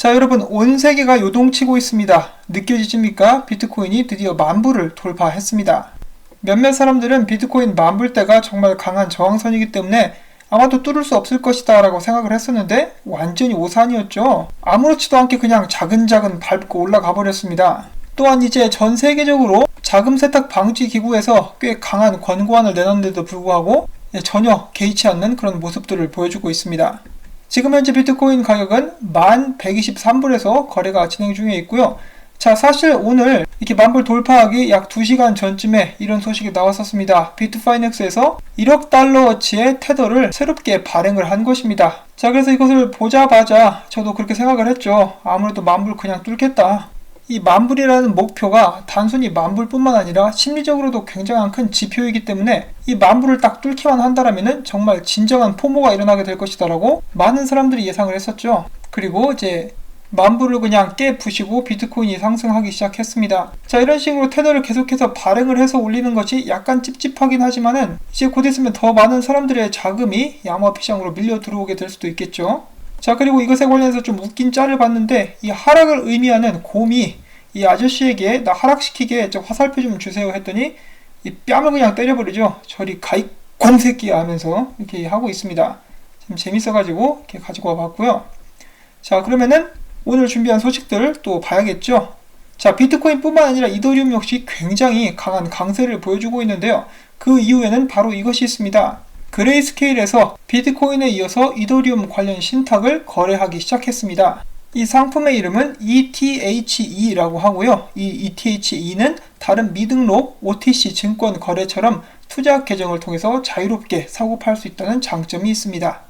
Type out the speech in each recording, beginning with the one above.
자 여러분 온 세계가 요동치고 있습니다. 느껴지십니까? 비트코인이 드디어 만불을 돌파했습니다. 몇몇 사람들은 비트코인 만불대가 정말 강한 저항선이기 때문에 아마도 뚫을 수 없을 것이다 라고 생각을 했었는데 완전히 오산이었죠. 아무렇지도 않게 그냥 자근자근 밟고 올라가 버렸습니다. 또한 이제 전 세계적으로 자금 세탁 방지 기구에서 꽤 강한 권고안을 내놨는데도 불구하고 전혀 개의치 않는 그런 모습들을 보여주고 있습니다. 지금 현재 비트코인 가격은 1123불에서 거래가 진행 중에 있고요. 자, 사실 오늘 이렇게 만불 돌파하기 약 2시간 전쯤에 이런 소식이 나왔었습니다. 비트파이넥스에서 1억 달러어치의 테더를 새롭게 발행을 한 것입니다. 자, 그래서 이것을 보자마자 저도 그렇게 생각을 했죠. 아무래도 만불 그냥 뚫겠다. 이 만불이라는 목표가 단순히 만불뿐만 아니라 심리적으로도 굉장히 큰 지표이기 때문에 이 만불을 딱 뚫기만 한다라면 정말 진정한 포모가 일어나게 될 것이다라고 많은 사람들이 예상을 했었죠. 그리고 이제 만불을 그냥 깨 부시고 비트코인이 상승하기 시작했습니다. 자 이런 식으로 테더를 계속해서 발행을 해서 올리는 것이 약간 찝찝하긴 하지만은 이제 곧 있으면 더 많은 사람들의 자금이 야마피 시장으로 밀려 들어오게 될 수도 있겠죠. 자 그리고 이것에 관련해서 좀 웃긴 짤을 봤는데 이 하락을 의미하는 곰이 이 아저씨에게 나 하락시키게 좀 화살표 좀 주세요 했더니 이 뺨을 그냥 때려버리죠. 저리 가이 곰새끼 하면서 이렇게 하고 있습니다. 좀 재밌어가지고 이렇게 가지고 와봤고요. 자 그러면은 오늘 준비한 소식들 또 봐야겠죠. 자 비트코인뿐만 아니라 이더리움 역시 굉장히 강한 강세를 보여주고 있는데요. 그 이후에는 바로 이것이 있습니다. 그레이스케일에서 비트코인에 이어서 이더리움 관련 신탁을 거래하기 시작했습니다. 이 상품의 이름은 ETHE라고 하고요. 이 ETHE는 다른 미등록 OTC 증권 거래처럼 투자 계정을 통해서 자유롭게 사고 팔 수 있다는 장점이 있습니다.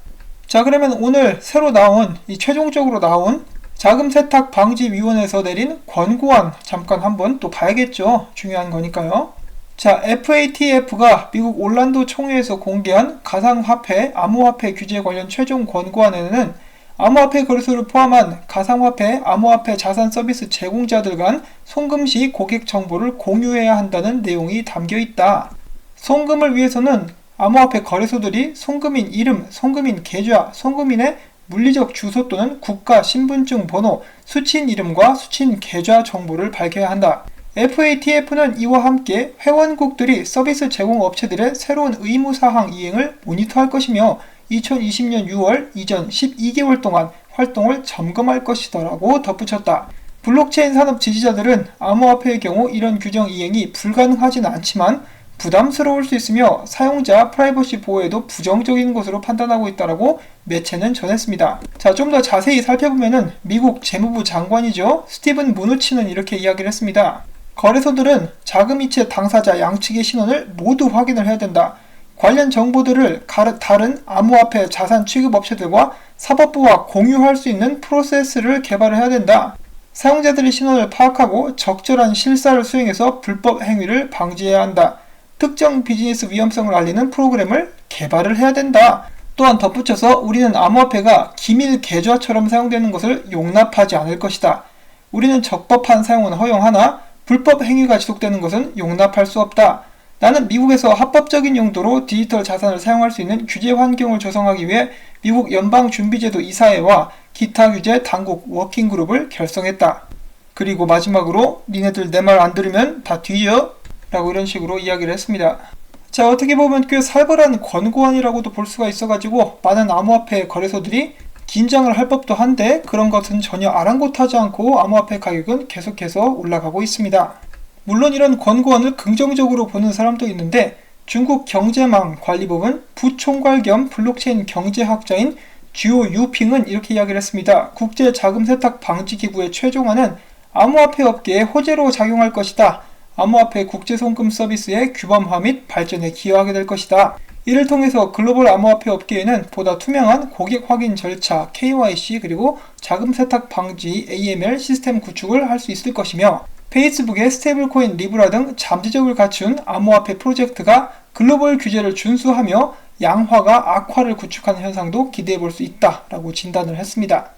자 그러면 오늘 새로 나온 이 최종적으로 나온 자금 세탁 방지 위원회에서 내린 권고안 잠깐 한번 또 봐야겠죠. 중요한 거니까요. 자, FATF가 미국 올란도 총회에서 공개한 가상화폐, 암호화폐 규제 관련 최종 권고안에는 암호화폐 거래소를 포함한 가상화폐, 암호화폐 자산 서비스 제공자들 간 송금 시 고객 정보를 공유해야 한다는 내용이 담겨 있다. 송금을 위해서는 암호화폐 거래소들이 송금인 이름, 송금인 계좌, 송금인의 물리적 주소 또는 국가 신분증 번호, 수취인 이름과 수취인 계좌 정보를 밝혀야 한다. FATF는 이와 함께 회원국들이 서비스 제공 업체들의 새로운 의무사항 이행을 모니터할 것이며 2020년 6월 이전 12개월 동안 활동을 점검할 것이더라고 덧붙였다. 블록체인 산업 지지자들은 암호화폐의 경우 이런 규정 이행이 불가능하진 않지만 부담스러울 수 있으며 사용자 프라이버시 보호에도 부정적인 것으로 판단하고 있다라고 매체는 전했습니다. 자, 좀 더 자세히 살펴보면은 미국 재무부 장관이죠. 스티븐 무누치는 이렇게 이야기를 했습니다. 거래소들은 자금이체 당사자 양측의 신원을 모두 확인을 해야 된다. 관련 정보들을 다른 암호화폐 자산 취급 업체들과 사법부와 공유할 수 있는 프로세스를 개발을 해야 된다. 사용자들의 신원을 파악하고 적절한 실사를 수행해서 불법 행위를 방지해야 한다. 특정 비즈니스 위험성을 알리는 프로그램을 개발을 해야 된다. 또한 덧붙여서 우리는 암호화폐가 기밀 계좌처럼 사용되는 것을 용납하지 않을 것이다. 우리는 적법한 사용은 허용하나 불법 행위가 지속되는 것은 용납할 수 없다. 나는 미국에서 합법적인 용도로 디지털 자산을 사용할 수 있는 규제 환경을 조성하기 위해 미국 연방준비제도 이사회와 기타 규제 당국 워킹그룹을 결성했다. 그리고 마지막으로 니네들 내 말 안 들으면 다 뒤져 라고 이런 식으로 이야기를 했습니다. 자 어떻게 보면 꽤 살벌한 권고안이라고도 볼 수가 있어가지고 많은 암호화폐 거래소들이 긴장을 할 법도 한데 그런 것은 전혀 아랑곳하지 않고 암호화폐 가격은 계속해서 올라가고 있습니다. 물론 이런 권고안을 긍정적으로 보는 사람도 있는데 중국 경제망 관리부은 부총괄 겸 블록체인 경제학자인 주요 유핑은 이렇게 이야기를 했습니다. 국제 자금 세탁 방지 기구의 최종안은 암호화폐 업계에 호재로 작용할 것이다. 암호화폐 국제 송금 서비스의 규범화 및 발전에 기여하게 될 것이다. 이를 통해서 글로벌 암호화폐 업계에는 보다 투명한 고객 확인 절차 KYC 그리고 자금 세탁 방지 AML 시스템 구축을 할 수 있을 것이며 페이스북의 스테이블코인 리브라 등 잠재적을 갖춘 암호화폐 프로젝트가 글로벌 규제를 준수하며 양화가 악화를 구축하는 현상도 기대해 볼 수 있다라고 진단을 했습니다.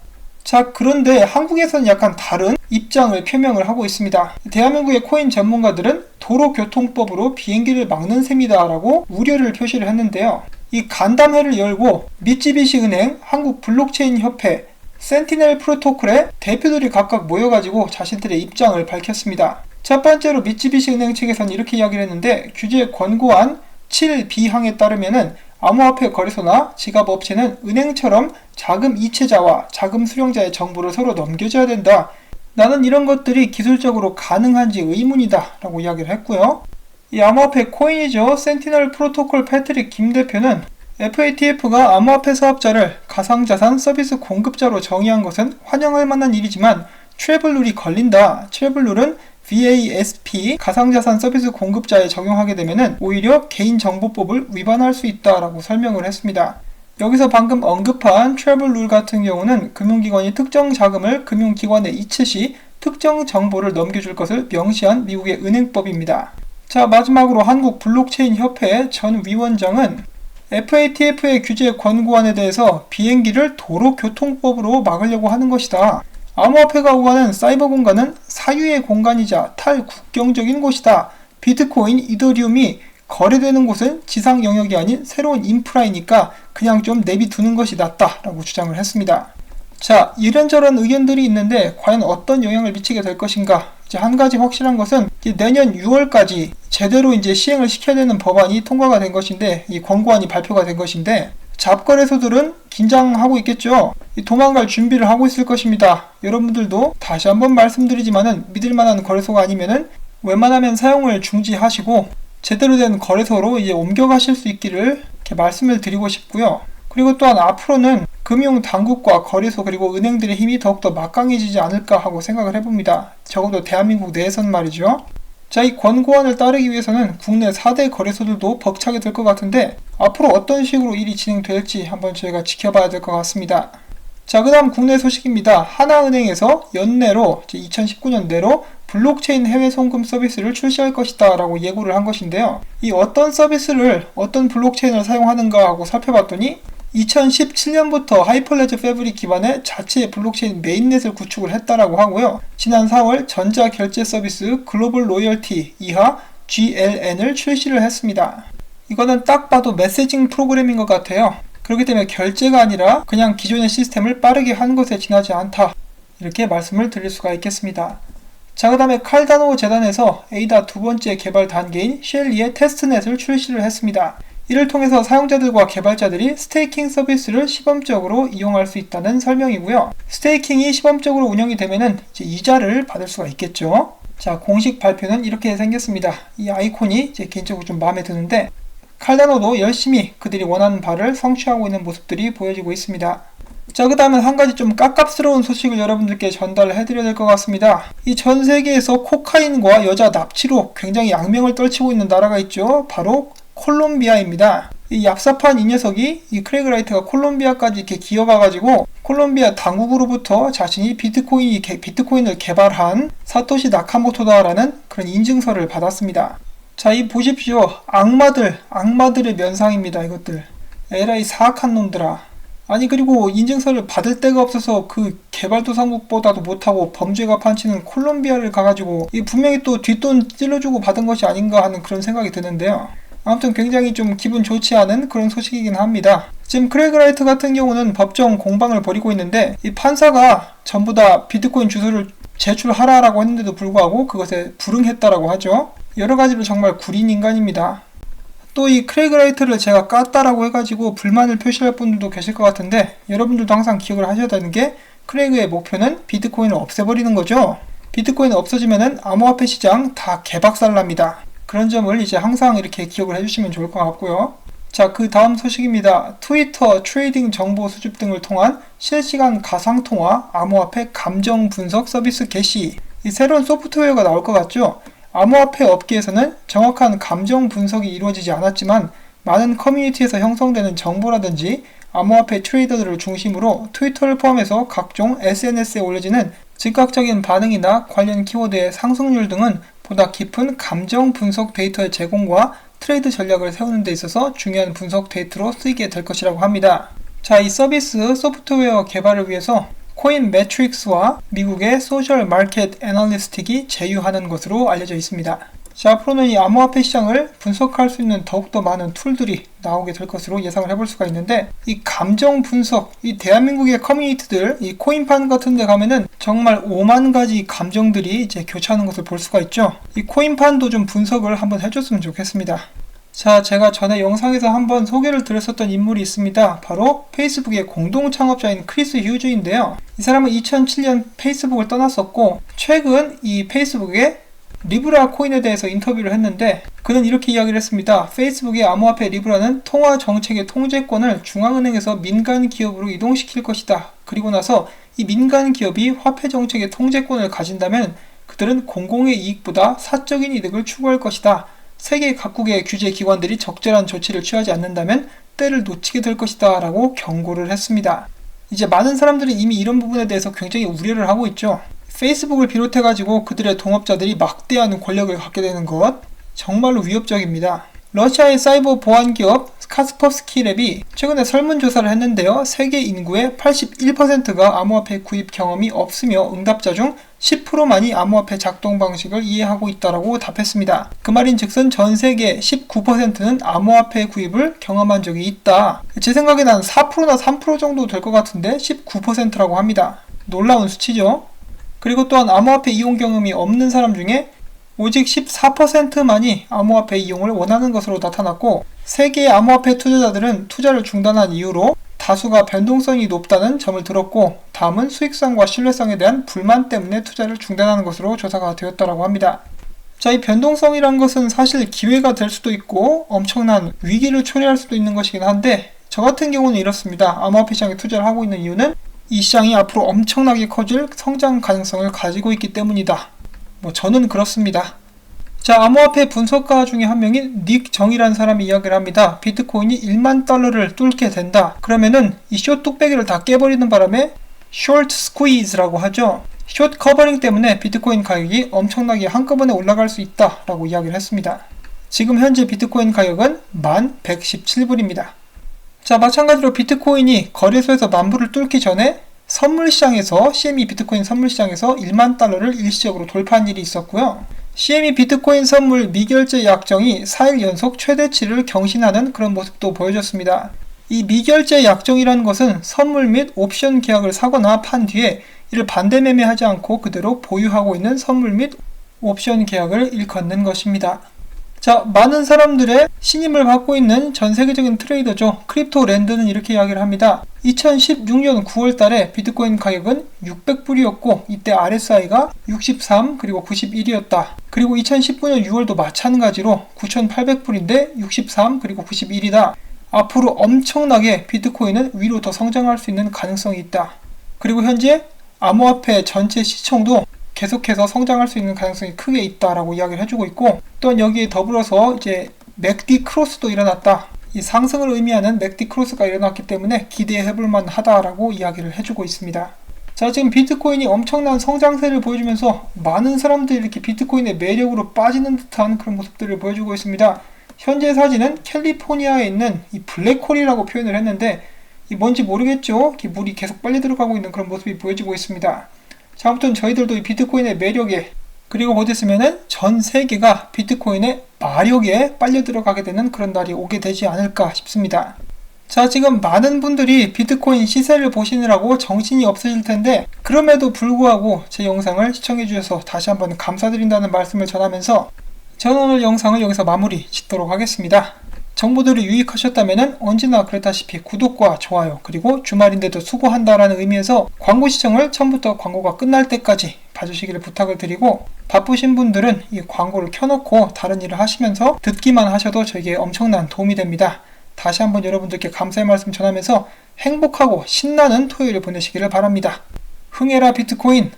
자, 그런데 한국에서는 약간 다른 입장을 표명을 하고 있습니다. 대한민국의 코인 전문가들은 도로교통법으로 비행기를 막는 셈이다라고 우려를 표시를 했는데요. 이 간담회를 열고 미쯔비시 은행, 한국 블록체인 협회, 센티넬 프로토콜의 대표들이 각각 모여가지고 자신들의 입장을 밝혔습니다. 첫 번째로 미쯔비시 은행 측에서는 이렇게 이야기를 했는데 규제 권고안 7B항에 따르면은 암호화폐 거래소나 지갑 업체는 은행처럼 자금 이체자와 자금 수령자의 정보를 서로 넘겨줘야 된다. 나는 이런 것들이 기술적으로 가능한지 의문이다. 라고 이야기를 했고요. 이 암호화폐 코인이죠. 센티널 프로토콜 패트릭 김 대표는 FATF가 암호화폐 사업자를 가상자산 서비스 공급자로 정의한 것은 환영할 만한 일이지만 트래블 룰이 걸린다. 트래블 룰은 VASP 가상자산 서비스 공급자에 적용하게 되면 오히려 개인정보법을 위반할 수 있다라고 설명을 했습니다. 여기서 방금 언급한 트래블 룰 같은 경우는 금융기관이 특정 자금을 금융기관에 이체 시 특정 정보를 넘겨줄 것을 명시한 미국의 은행법입니다. 자, 마지막으로 한국 블록체인 협회 전 위원장은 FATF의 규제 권고안에 대해서 비행기를 도로교통법으로 막으려고 하는 것이다. 암호화폐가 오가는 사이버 공간은 사유의 공간이자 탈국경적인 곳이다. 비트코인, 이더리움이 거래되는 곳은 지상 영역이 아닌 새로운 인프라이니까 그냥 좀 내비두는 것이 낫다 라고 주장을 했습니다. 자, 이런저런 의견들이 있는데 과연 어떤 영향을 미치게 될 것인가? 이제 한 가지 확실한 것은 내년 6월까지 제대로 이제 시행을 시켜야 되는 법안이 통과가 된 것인데 이 권고안이 발표가 된 것인데 잡거래소들은 긴장하고 있겠죠. 도망갈 준비를 하고 있을 것입니다. 여러분들도 다시 한번 말씀드리지만은 믿을 만한 거래소가 아니면은 웬만하면 사용을 중지하시고 제대로 된 거래소로 이제 옮겨가실 수 있기를 이렇게 말씀을 드리고 싶고요. 그리고 또한 앞으로는 금융 당국과 거래소 그리고 은행들의 힘이 더욱더 막강해지지 않을까 하고 생각을 해봅니다. 적어도 대한민국 내에선 말이죠. 자, 이 권고안을 따르기 위해서는 국내 4대 거래소들도 벅차게 될 것 같은데 앞으로 어떤 식으로 일이 진행될지 한번 저희가 지켜봐야 될 것 같습니다. 자, 그 다음 국내 소식입니다. 하나은행에서 연내로 2019년 내로 블록체인 해외 송금 서비스를 출시할 것이다 라고 예고를 한 것인데요. 이 어떤 서비스를 어떤 블록체인을 사용하는가 하고 살펴봤더니 2017년부터 하이퍼레저 패브릭 기반의 자체 블록체인 메인넷을 구축을 했다라고 하고요. 지난 4월 전자 결제 서비스 글로벌 로열티 이하 GLN을 출시를 했습니다. 이거는 딱 봐도 메시징 프로그램인 것 같아요. 그렇기 때문에 결제가 아니라 그냥 기존의 시스템을 빠르게 하는 것에 지나지 않다. 이렇게 말씀을 드릴 수가 있겠습니다. 자, 그 다음에 칼다노 재단에서 에이다 두 번째 개발 단계인 쉘리의 테스트넷을 출시를 했습니다. 이를 통해서 사용자들과 개발자들이 스테이킹 서비스를 시범적으로 이용할 수 있다는 설명이고요. 스테이킹이 시범적으로 운영이 되면은 이자를 받을 수가 있겠죠. 자, 공식 발표는 이렇게 생겼습니다. 이 아이콘이 제 개인적으로 좀 마음에 드는데 칼다노도 열심히 그들이 원하는 바를 성취하고 있는 모습들이 보여지고 있습니다. 자, 그 다음은 한 가지 좀 깝깝스러운 소식을 여러분들께 전달해 드려야 될 것 같습니다. 이 전 세계에서 코카인과 여자 납치로 굉장히 악명을 떨치고 있는 나라가 있죠. 바로 콜롬비아입니다. 이 얍삽한 이 녀석이 이 크레그 라이트가 콜롬비아까지 이렇게 기어가가지고 콜롬비아 당국으로부터 자신이 비트코인, 비트코인을 개발한 사토시 나카모토다라는 그런 인증서를 받았습니다. 자, 이 보십시오. 악마들, 악마들의 면상입니다. 이것들. 에라이 사악한 놈들아. 아니 그리고 인증서를 받을 데가 없어서 그 개발도상국보다도 못하고 범죄가 판치는 콜롬비아를 가가지고 이 분명히 또 뒷돈 찔러주고 받은 것이 아닌가 하는 그런 생각이 드는데요. 아무튼 굉장히 좀 기분 좋지 않은 그런 소식이긴 합니다. 지금 크레그 라이트 같은 경우는 법정 공방을 벌이고 있는데 이 판사가 전부 다 비트코인 주소를 제출하라라고 했는데도 불구하고 그것에 불응했다라고 하죠. 여러 가지로 정말 구린 인간입니다. 또 이 크레그 라이트를 제가 깠다라고 해가지고 불만을 표시할 분들도 계실 것 같은데 여러분들도 항상 기억을 하셔야 되는 게 크레그의 목표는 비트코인을 없애버리는 거죠. 비트코인이 없어지면은 암호화폐 시장 다 개박살납니다. 그런 점을 이제 항상 이렇게 기억을 해주시면 좋을 것 같고요. 자, 그 다음 소식입니다. 트위터 트레이딩 정보 수집 등을 통한 실시간 가상통화 암호화폐 감정 분석 서비스 개시. 이 새로운 소프트웨어가 나올 것 같죠? 암호화폐 업계에서는 정확한 감정 분석이 이루어지지 않았지만 많은 커뮤니티에서 형성되는 정보라든지 암호화폐 트레이더들을 중심으로 트위터를 포함해서 각종 SNS에 올려지는 즉각적인 반응이나 관련 키워드의 상승률 등은 보다 깊은 감정 분석 데이터의 제공과 트레이드 전략을 세우는 데 있어서 중요한 분석 데이터로 쓰이게 될 것이라고 합니다. 자, 이 서비스 소프트웨어 개발을 위해서 코인 매트릭스와 미국의 소셜 마켓 애널리스틱이 제휴하는 것으로 알려져 있습니다. 자, 앞으로는 이 암호화폐 시장을 분석할 수 있는 더욱더 많은 툴들이 나오게 될 것으로 예상을 해볼 수가 있는데 이 감정 분석, 이 대한민국의 커뮤니티들, 이 코인판 같은 데 가면은 정말 5만 가지 감정들이 이제 교차하는 것을 볼 수가 있죠. 이 코인판도 좀 분석을 한번 해줬으면 좋겠습니다. 자, 제가 전에 영상에서 한번 소개를 드렸었던 인물이 있습니다. 바로 페이스북의 공동 창업자인 크리스 휴즈인데요. 이 사람은 2007년 페이스북을 떠났었고, 최근 이 페이스북에 리브라 코인에 대해서 인터뷰를 했는데 그는 이렇게 이야기를 했습니다. 페이스북의 암호화폐 리브라는 통화 정책의 통제권을 중앙은행에서 민간 기업으로 이동시킬 것이다. 그리고 나서 이 민간 기업이 화폐 정책의 통제권을 가진다면 그들은 공공의 이익보다 사적인 이득을 추구할 것이다. 세계 각국의 규제 기관들이 적절한 조치를 취하지 않는다면 때를 놓치게 될 것이다. 라고 경고를 했습니다. 이제 많은 사람들이 이미 이런 부분에 대해서 굉장히 우려를 하고 있죠. 페이스북을 비롯해가지고 그들의 동업자들이 막대한 권력을 갖게 되는 것 정말로 위협적입니다. 러시아의 사이버 보안 기업 카스퍼스키 랩이 최근에 설문조사를 했는데요. 세계 인구의 81%가 암호화폐 구입 경험이 없으며 응답자 중 10%만이 암호화폐 작동 방식을 이해하고 있다라고 답했습니다. 그 말인 즉슨 전 세계 19%는 암호화폐 구입을 경험한 적이 있다. 제 생각에는 한 4%나 3% 정도 될 것 같은데 19%라고 합니다. 놀라운 수치죠. 그리고 또한 암호화폐 이용 경험이 없는 사람 중에 오직 14%만이 암호화폐 이용을 원하는 것으로 나타났고 세계의 암호화폐 투자자들은 투자를 중단한 이유로 다수가 변동성이 높다는 점을 들었고 다음은 수익성과 신뢰성에 대한 불만 때문에 투자를 중단하는 것으로 조사가 되었다고 합니다. 자, 이 변동성이란 것은 사실 기회가 될 수도 있고 엄청난 위기를 초래할 수도 있는 것이긴 한데 저 같은 경우는 이렇습니다. 암호화폐 시장에 투자를 하고 있는 이유는 이 시장이 앞으로 엄청나게 커질 성장 가능성을 가지고 있기 때문이다. 뭐 저는 그렇습니다. 자, 암호화폐 분석가 중에 한 명인 닉 정이라는 사람이 이야기를 합니다. 비트코인이 1만 달러를 뚫게 된다. 그러면은 이 숏 뚝배기를 다 깨버리는 바람에 short squeeze라고 하죠. 숏 커버링 때문에 비트코인 가격이 엄청나게 한꺼번에 올라갈 수 있다라고 이야기를 했습니다. 지금 현재 비트코인 가격은 1117불입니다. 자, 마찬가지로 비트코인이 거래소에서 만불을 뚫기 전에 선물 시장에서 CME 비트코인 선물 시장에서 1만 달러를 일시적으로 돌파한 일이 있었고요. CME 비트코인 선물 미결제 약정이 4일 연속 최대치를 경신하는 그런 모습도 보여줬습니다. 이 미결제 약정이라는 것은 선물 및 옵션 계약을 사거나 판 뒤에 이를 반대 매매하지 않고 그대로 보유하고 있는 선물 및 옵션 계약을 일컫는 것입니다. 자, 많은 사람들의 신임을 받고 있는 전 세계적인 트레이더죠. 크립토 랜드는 이렇게 이야기를 합니다. 2016년 9월 달에 비트코인 가격은 600불이었고 이때 RSI가 63 그리고 91이었다. 그리고 2019년 6월도 마찬가지로 9,800불인데 63 그리고 91이다. 앞으로 엄청나게 비트코인은 위로 더 성장할 수 있는 가능성이 있다. 그리고 현재 암호화폐 전체 시총도 계속해서 성장할 수 있는 가능성이 크게 있다라고 이야기를 해주고 있고 또한 여기에 더불어서 이제 맥디 크로스도 일어났다. 이 상승을 의미하는 맥디 크로스가 일어났기 때문에 기대해 볼 만하다라고 이야기를 해주고 있습니다. 자, 지금 비트코인이 엄청난 성장세를 보여주면서 많은 사람들이 이렇게 비트코인의 매력으로 빠지는 듯한 그런 모습들을 보여주고 있습니다. 현재 사진은 캘리포니아에 있는 이 블랙홀이라고 표현을 했는데 이 뭔지 모르겠죠? 물이 계속 빨리 들어가고 있는 그런 모습이 보여지고 있습니다. 자, 아무튼 저희들도 이 비트코인의 매력에 그리고 곧 있으면은 전 세계가 비트코인의 마력에 빨려 들어가게 되는 그런 날이 오게 되지 않을까 싶습니다. 자, 지금 많은 분들이 비트코인 시세를 보시느라고 정신이 없으실 텐데, 그럼에도 불구하고 제 영상을 시청해 주셔서 다시 한번 감사드린다는 말씀을 전하면서 저는 오늘 영상을 여기서 마무리 짓도록 하겠습니다. 정보들이 유익하셨다면 언제나 그랬다시피 구독과 좋아요 그리고 주말인데도 수고한다라는 의미에서 광고 시청을 처음부터 광고가 끝날 때까지 봐주시기를 부탁을 드리고 바쁘신 분들은 이 광고를 켜놓고 다른 일을 하시면서 듣기만 하셔도 저에게 엄청난 도움이 됩니다. 다시 한번 여러분들께 감사의 말씀 전하면서 행복하고 신나는 토요일을 보내시기를 바랍니다. 흥해라 비트코인